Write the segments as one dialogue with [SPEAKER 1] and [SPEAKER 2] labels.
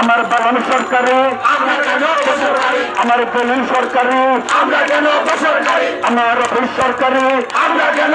[SPEAKER 1] আমার বাগান সরকারি আমার দলিল সরকারি আমার অফিস সরকারে। আমরা কেন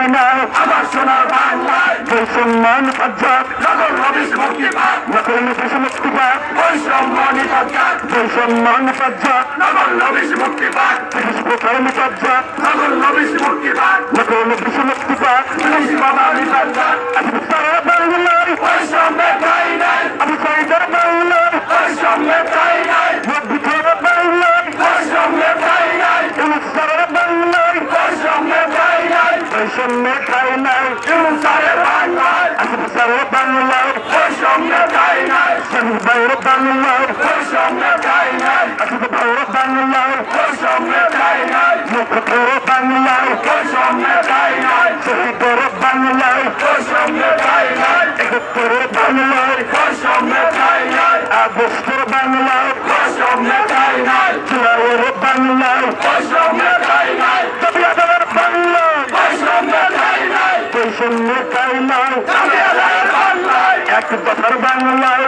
[SPEAKER 2] আমার সোনার বাংলায়।
[SPEAKER 1] বৈষম্য পঞ্চায়েত
[SPEAKER 2] নগর রবিশ মুক্তিবাদ
[SPEAKER 1] নকল দেশ মুক্তিবাদ
[SPEAKER 2] বৈষম্য নিপজ্জাত
[SPEAKER 1] বৈষম্য পঞ্চায়েত
[SPEAKER 2] নগর রবিশ মুক্তিবাদ
[SPEAKER 1] দেশ প্রচার পঞ্চায়েত
[SPEAKER 2] নগর রবিশ মুক্তিবাদ
[SPEAKER 1] নকল দেশ মুক্তিবাদ সারা বাংলায়
[SPEAKER 2] বৈষম্যের ঠাই নাই।
[SPEAKER 1] বাইরে বাংলায়
[SPEAKER 2] বৈষম্যের ঠাই নাই।
[SPEAKER 1] আজকে বাইরে বাংলায়
[SPEAKER 2] বৈষম্যের ঠাই নাই।
[SPEAKER 1] মুখের বাংলায়
[SPEAKER 2] বৈষম্যের ঠাই নাই।
[SPEAKER 1] শহীদের বাংলায়
[SPEAKER 2] বৈষম্যের ঠাই নাই।
[SPEAKER 1] একাত্তর বাংলায়
[SPEAKER 2] বৈষম্যের ঠাই নাই।
[SPEAKER 1] আগস্টের বাংলায়
[SPEAKER 2] বৈষম্যের ঠাই নাই।
[SPEAKER 1] জুলাইয়ের
[SPEAKER 2] নাই।
[SPEAKER 1] কবিয়াদের বাংলায়
[SPEAKER 2] বৈষম্যের ঠাই নাই।
[SPEAKER 1] বৈষম্য তাই নয়
[SPEAKER 2] জামিয়াদের বাংলায়
[SPEAKER 1] এক কথার বাংলায়